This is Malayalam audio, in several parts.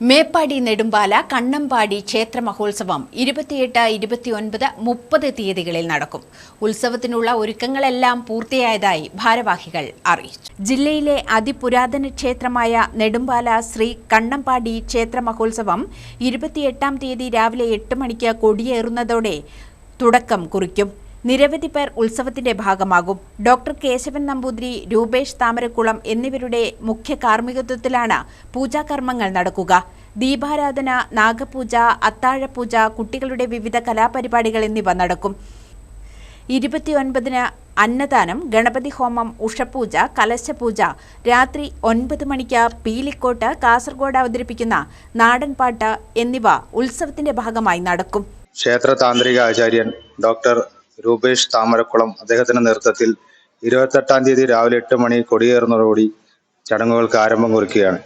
മേപ്പാടി നെടുമ്പാല കണ്ണമ്പാടി ക്ഷേത്ര മഹോത്സവം ഇരുപത്തിയെട്ട് ഇരുപത്തിയൊൻപത് മുപ്പത് തീയതികളിൽ നടക്കും. ഉത്സവത്തിനുള്ള ഒരുക്കങ്ങളെല്ലാം പൂർത്തിയായതായി ഭാരവാഹികൾ അറിയിച്ചു. ജില്ലയിലെ അതിപുരാതന ക്ഷേത്രമായ നെടുമ്പാല ശ്രീ കണ്ണമ്പാടി ക്ഷേത്ര മഹോത്സവം ഇരുപത്തിയെട്ടാം തീയതി രാവിലെ എട്ട് മണിക്ക് കൊടിയേറുന്നതോടെ തുടക്കം കുറിക്കും. നിരവധി പേർ ഉത്സവത്തിന്റെ ഭാഗമാകും. ഡോക്ടർ കേശവൻ നമ്പൂതിരി രൂപേഷ് താമരക്കുളം എന്നിവരുടെ മുഖ്യ കാർമ്മികത്വത്തിലാണ് പൂജാകർമ്മങ്ങൾ നടക്കുക. ദീപാരാധന നാഗപൂജ അത്താഴപൂജ കുട്ടികളുടെ വിവിധ കലാപരിപാടികൾ എന്നിവ നടക്കും. ഇരുപത്തിയൊൻപതിന് അന്നദാനം ഗണപതി ഹോമം ഉഷപൂജ കലശപൂജ രാത്രി ഒൻപത് മണിക്ക് പീലിക്കോട്ട് കാസർഗോഡ് അവതരിപ്പിക്കുന്ന നാടൻപാട്ട് എന്നിവ ഉത്സവത്തിന്റെ ഭാഗമായി നടക്കും. ക്ഷേത്ര താന്ത്രിക ആചാര്യൻ ഡോക്ടർ രൂപേഷ് താമരക്കുളം അദ്ദേഹത്തിന്റെ നേതൃത്വത്തിൽ ഇരുപത്തെട്ടാം തീയതി രാവിലെ എട്ട് മണി കൊടിയേറുന്നതോടുകൂടി ചടങ്ങുകൾക്ക് ആരംഭം കുറിക്കുകയാണ്.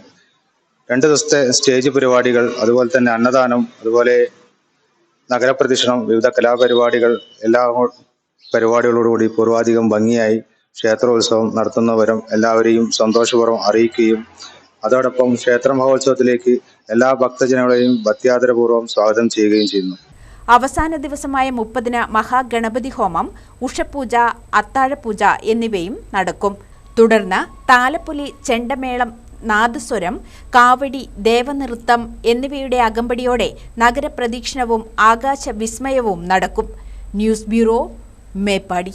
രണ്ട് ദിവസത്തെ സ്റ്റേജ് പരിപാടികൾ അതുപോലെ തന്നെ അന്നദാനം അതുപോലെ നഗരപ്രദക്ഷിണം വിവിധ കലാപരിപാടികൾ എല്ലാ പരിപാടികളോടുകൂടി പൂർവാധികം ഭംഗിയായി ക്ഷേത്രോത്സവം നടത്തുന്നവരും എല്ലാവരെയും സന്തോഷപൂർവം അറിയിക്കുകയും അതോടൊപ്പം ക്ഷേത്ര മഹോത്സവത്തിലേക്ക് എല്ലാ ഭക്തജനങ്ങളെയും ഭക്ത്യാദരപൂർവം സ്വാഗതം ചെയ്യുകയും ചെയ്യുന്നു. അവസാന ദിവസമായ മുപ്പതിന് മഹാഗണപതി ഹോമം ഉഷപൂജ അത്താഴപൂജ എന്നിവയും നടക്കും. തുടർന്ന് താലപ്പൊലി ചെണ്ടമേളം നാദസ്വരം കാവടി ദേവനൃത്തം എന്നിവയുടെ അകമ്പടിയോടെ നഗരപ്രദക്ഷിണവും ആകാശ വിസ്മയവും നടക്കും. News bureau Meppadi.